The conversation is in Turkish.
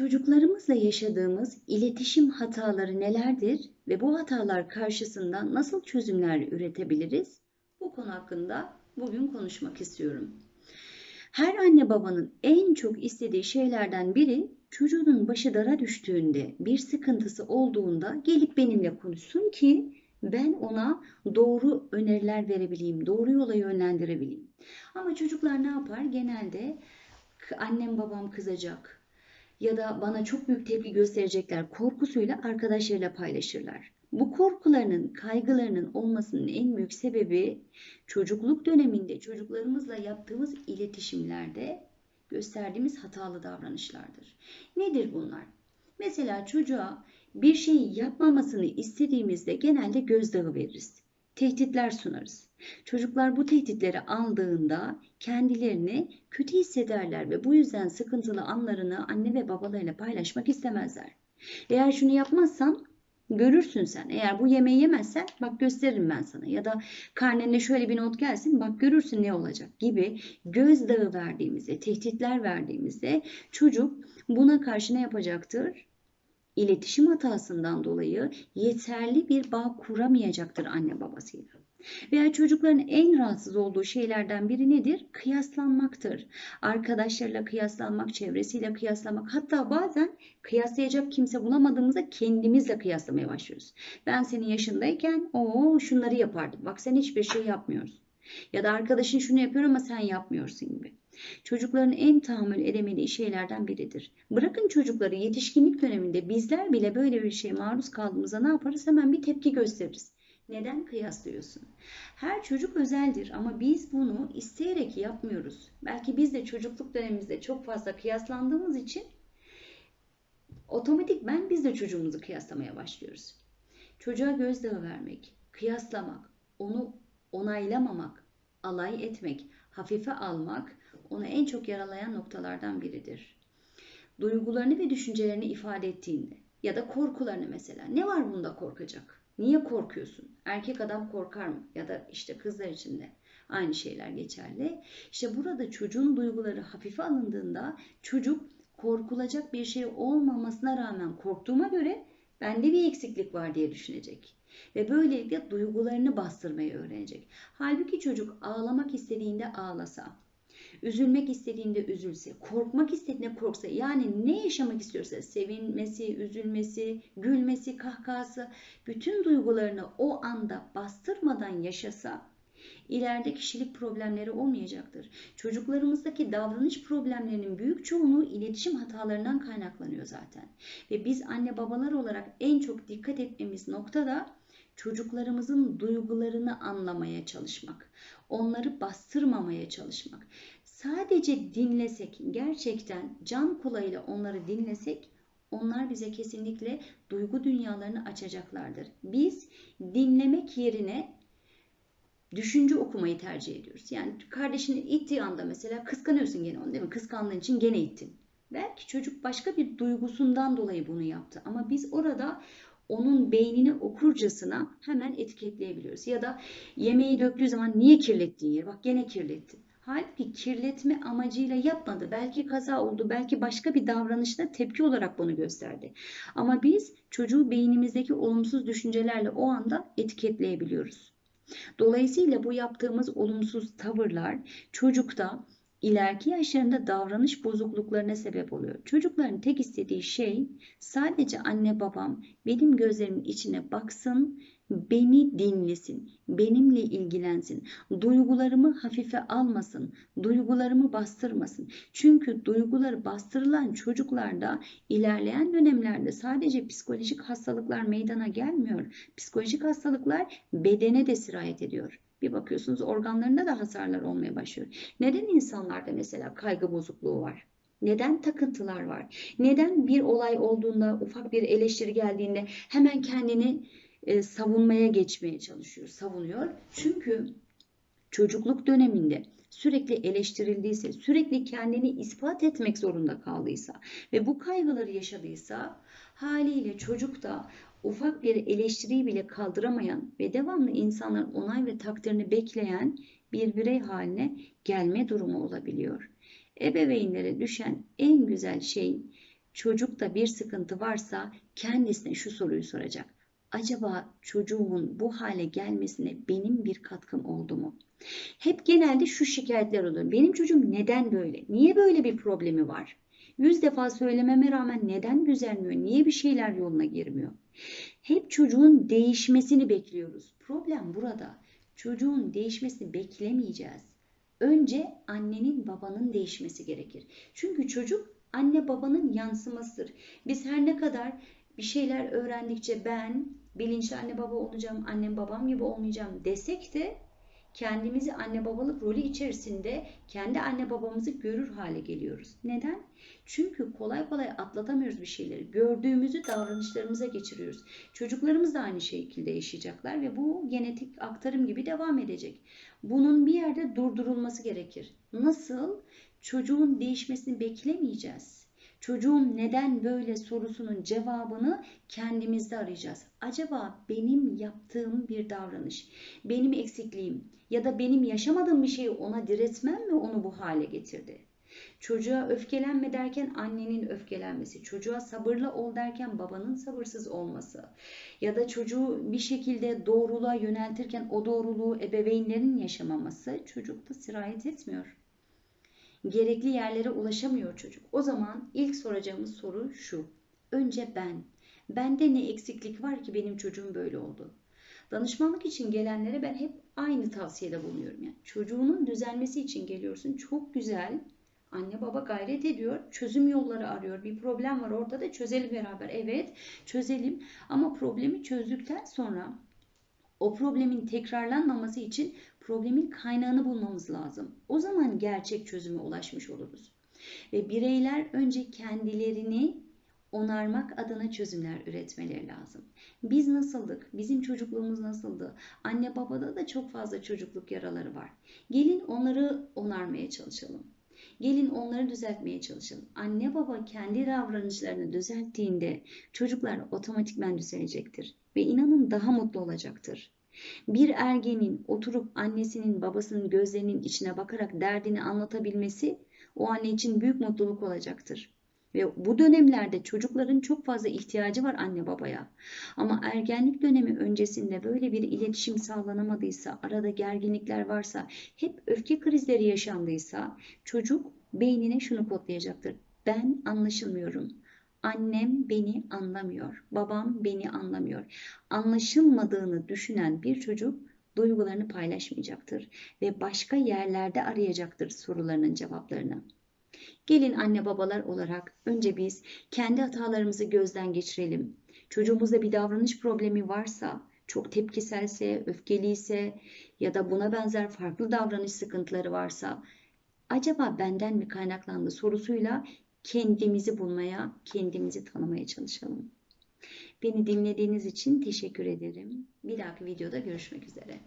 Çocuklarımızla yaşadığımız iletişim hataları nelerdir ve bu hatalar karşısında nasıl çözümler üretebiliriz? Bu konu hakkında bugün konuşmak istiyorum. Her anne babanın en çok istediği şeylerden biri çocuğunun başı dara düştüğünde, bir sıkıntısı olduğunda gelip benimle konuşsun ki ben ona doğru öneriler verebileyim, doğru yola yönlendirebileyim. Ama çocuklar ne yapar? Genelde annem babam kızacak ya da bana çok büyük tepki gösterecekler korkusuyla arkadaşlarıyla paylaşırlar. Bu korkularının, kaygılarının olmasının en büyük sebebi çocukluk döneminde çocuklarımızla yaptığımız iletişimlerde gösterdiğimiz hatalı davranışlardır. Nedir bunlar? Mesela çocuğa bir şeyi yapmamasını istediğimizde genelde gözdağı veririz. Tehditler sunarız. Çocuklar bu tehditleri aldığında kendilerini kötü hissederler ve bu yüzden sıkıntılı anlarını anne ve babalarıyla paylaşmak istemezler. Eğer şunu yapmazsan görürsün sen. Eğer bu yemeği yemezsen bak gösteririm ben sana. Ya da karnene şöyle bir not gelsin bak görürsün ne olacak gibi gözdağı verdiğimizde, tehditler verdiğimizde çocuk buna karşı ne yapacaktır? İletişim hatasından dolayı yeterli bir bağ kuramayacaktır anne babasıyla. Veya çocukların en rahatsız olduğu şeylerden biri nedir? Kıyaslanmaktır. Arkadaşlarıyla kıyaslanmak, çevresiyle kıyaslanmak. Hatta bazen kıyaslayacak kimse bulamadığımızda kendimizle kıyaslamaya başlıyoruz. Ben senin yaşındayken o şunları yapardım. Bak sen hiçbir şey yapmıyorsun. Ya da arkadaşın şunu yapıyor ama sen yapmıyorsun gibi. Çocukların en tahammül edemediği şeylerden biridir. Bırakın çocukları yetişkinlik döneminde bizler bile böyle bir şeye maruz kaldığımızda ne yaparız? Hemen bir tepki gösteririz. Neden kıyaslıyorsun? Her çocuk özeldir ama biz bunu isteyerek yapmıyoruz. Belki biz de çocukluk dönemimizde çok fazla kıyaslandığımız için otomatik ben biz de çocuğumuzu kıyaslamaya başlıyoruz. Çocuğa gözdağı vermek, kıyaslamak, onu onaylamamak, alay etmek, hafife almak onu en çok yaralayan noktalardan biridir. Duygularını ve düşüncelerini ifade ettiğinde ya da korkularını mesela ne var bunda korkacak? Niye korkuyorsun? Erkek adam korkar mı? Ya da işte kızlar için de aynı şeyler geçerli. İşte burada çocuğun duyguları hafife alındığında çocuk korkulacak bir şey olmamasına rağmen korktuğuma göre bende bir eksiklik var diye düşünecek. Ve böylelikle duygularını bastırmayı öğrenecek. Halbuki çocuk ağlamak istediğinde ağlasa, Üzülmek istediğinde üzülse, korkmak istediğinde korksa, yani ne yaşamak istiyorsa sevinmesi, üzülmesi, gülmesi, kahkahası, bütün duygularını o anda bastırmadan yaşasa ileride kişilik problemleri olmayacaktır. Çocuklarımızdaki davranış problemlerinin büyük çoğunluğu iletişim hatalarından kaynaklanıyor zaten. Ve biz anne babalar olarak en çok dikkat etmemiz nokta da çocuklarımızın duygularını anlamaya çalışmak, onları bastırmamaya çalışmak. Sadece dinlesek, gerçekten can kulağıyla onları dinlesek onlar bize kesinlikle duygu dünyalarını açacaklardır. Biz dinlemek yerine düşünce okumayı tercih ediyoruz. Yani kardeşini ittiği anda mesela kıskanıyorsun gene onu değil mi? Kıskandığın için gene ittin. Belki çocuk başka bir duygusundan dolayı bunu yaptı. Ama biz orada onun beynini okurcasına hemen etiketleyebiliyoruz. Ya da yemeği döktüğü zaman niye kirlettin yeri? Bak gene kirlettin. Halbuki kirletme amacıyla yapmadı. Belki kaza oldu, belki başka bir davranışta tepki olarak bunu gösterdi. Ama biz çocuğu beynimizdeki olumsuz düşüncelerle o anda etiketleyebiliyoruz. Dolayısıyla bu yaptığımız olumsuz tavırlar çocukta ileriki yaşlarında davranış bozukluklarına sebep oluyor. Çocukların tek istediği şey sadece anne babam benim gözlerimin içine baksın beni dinlesin, benimle ilgilensin, duygularımı hafife almasın, duygularımı bastırmasın. Çünkü duyguları bastırılan çocuklarda ilerleyen dönemlerde sadece psikolojik hastalıklar meydana gelmiyor. Psikolojik hastalıklar bedene de sirayet ediyor. Bir bakıyorsunuz organlarında da hasarlar olmaya başlıyor. Neden insanlarda mesela kaygı bozukluğu var? Neden takıntılar var? Neden bir olay olduğunda, ufak bir eleştiri geldiğinde hemen kendini e, savunmaya geçmeye çalışıyor, savunuyor. Çünkü çocukluk döneminde sürekli eleştirildiyse, sürekli kendini ispat etmek zorunda kaldıysa ve bu kaygıları yaşadıysa haliyle çocuk da ufak bir eleştiriyi bile kaldıramayan ve devamlı insanların onay ve takdirini bekleyen bir birey haline gelme durumu olabiliyor. Ebeveynlere düşen en güzel şey çocukta bir sıkıntı varsa kendisine şu soruyu soracak. Acaba çocuğumun bu hale gelmesine benim bir katkım oldu mu? Hep genelde şu şikayetler olur. Benim çocuğum neden böyle? Niye böyle bir problemi var? Yüz defa söylememe rağmen neden düzelmiyor? Niye bir şeyler yoluna girmiyor? Hep çocuğun değişmesini bekliyoruz. Problem burada. Çocuğun değişmesini beklemeyeceğiz. Önce annenin babanın değişmesi gerekir. Çünkü çocuk anne babanın yansımasıdır. Biz her ne kadar bir şeyler öğrendikçe ben bilinçli anne baba olacağım, annem babam gibi olmayacağım desek de kendimizi anne babalık rolü içerisinde kendi anne babamızı görür hale geliyoruz. Neden? Çünkü kolay kolay atlatamıyoruz bir şeyleri. Gördüğümüzü davranışlarımıza geçiriyoruz. Çocuklarımız da aynı şekilde yaşayacaklar ve bu genetik aktarım gibi devam edecek. Bunun bir yerde durdurulması gerekir. Nasıl? Çocuğun değişmesini beklemeyeceğiz. Çocuğum neden böyle sorusunun cevabını kendimizde arayacağız. Acaba benim yaptığım bir davranış, benim eksikliğim ya da benim yaşamadığım bir şeyi ona diretmem mi onu bu hale getirdi? Çocuğa öfkelenme derken annenin öfkelenmesi, çocuğa sabırlı ol derken babanın sabırsız olması ya da çocuğu bir şekilde doğruluğa yöneltirken o doğruluğu ebeveynlerin yaşamaması çocukta sirayet etmiyor gerekli yerlere ulaşamıyor çocuk. O zaman ilk soracağımız soru şu. Önce ben. Bende ne eksiklik var ki benim çocuğum böyle oldu? Danışmanlık için gelenlere ben hep aynı tavsiyede bulunuyorum. Yani çocuğunun düzelmesi için geliyorsun. Çok güzel. Anne baba gayret ediyor. Çözüm yolları arıyor. Bir problem var orada da çözelim beraber. Evet çözelim. Ama problemi çözdükten sonra o problemin tekrarlanmaması için problemin kaynağını bulmamız lazım. O zaman gerçek çözüme ulaşmış oluruz. Ve bireyler önce kendilerini onarmak adına çözümler üretmeleri lazım. Biz nasıldık? Bizim çocukluğumuz nasıldı? Anne babada da çok fazla çocukluk yaraları var. Gelin onları onarmaya çalışalım. Gelin onları düzeltmeye çalışalım. Anne baba kendi davranışlarını düzelttiğinde çocuklar otomatikman düzelecektir ve inanın daha mutlu olacaktır. Bir ergenin oturup annesinin babasının gözlerinin içine bakarak derdini anlatabilmesi o anne için büyük mutluluk olacaktır. Ve bu dönemlerde çocukların çok fazla ihtiyacı var anne babaya. Ama ergenlik dönemi öncesinde böyle bir iletişim sağlanamadıysa, arada gerginlikler varsa, hep öfke krizleri yaşandıysa çocuk beynine şunu kodlayacaktır. Ben anlaşılmıyorum. Annem beni anlamıyor. Babam beni anlamıyor. Anlaşılmadığını düşünen bir çocuk duygularını paylaşmayacaktır ve başka yerlerde arayacaktır sorularının cevaplarını. Gelin anne babalar olarak önce biz kendi hatalarımızı gözden geçirelim. Çocuğumuzda bir davranış problemi varsa, çok tepkiselse, öfkeliyse ya da buna benzer farklı davranış sıkıntıları varsa acaba benden mi kaynaklandı sorusuyla kendimizi bulmaya, kendimizi tanımaya çalışalım. Beni dinlediğiniz için teşekkür ederim. Bir dahaki videoda görüşmek üzere.